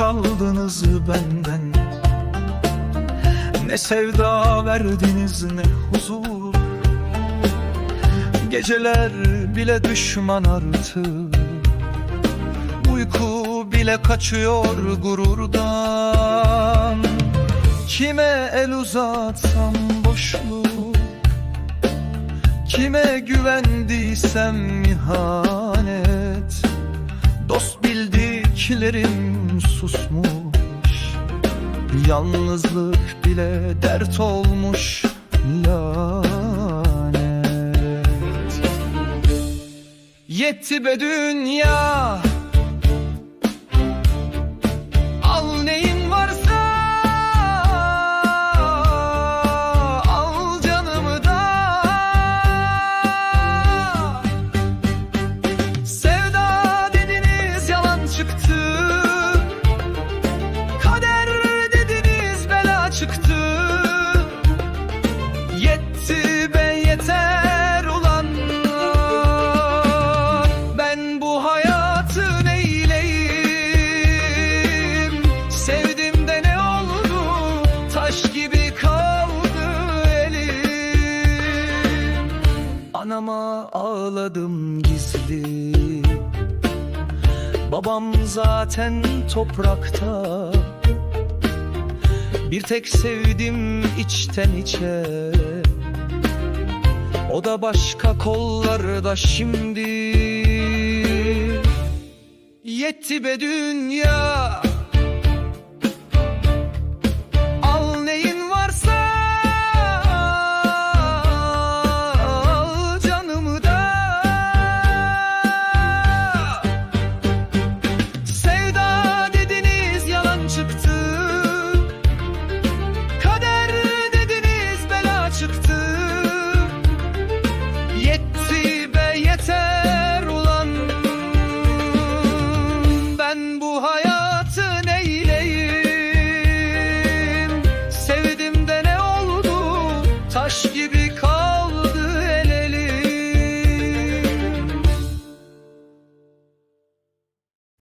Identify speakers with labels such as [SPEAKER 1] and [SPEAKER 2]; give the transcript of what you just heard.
[SPEAKER 1] çaldınız benden? Ne sevda verdiniz ne huzur? Geceler bile düşman artık Uyku bile kaçıyor gururdan. Kime el uzatsam boşluk? Kime güvendiysem ihanet bildiklerim susmuş. Yalnızlık bile dert olmuş lanet. Yetti be dünya çıktı. Kader dediniz bela çıktı. Yetti be yeter ulan Ben bu hayatı neyleyim? Sevdim de ne oldu? Taş gibi kaldı elim. Anama ağladım gizli Babam zaten toprakta. Bir tek sevdim içten içe. O da başka kollarda şimdi. Yetti be dünya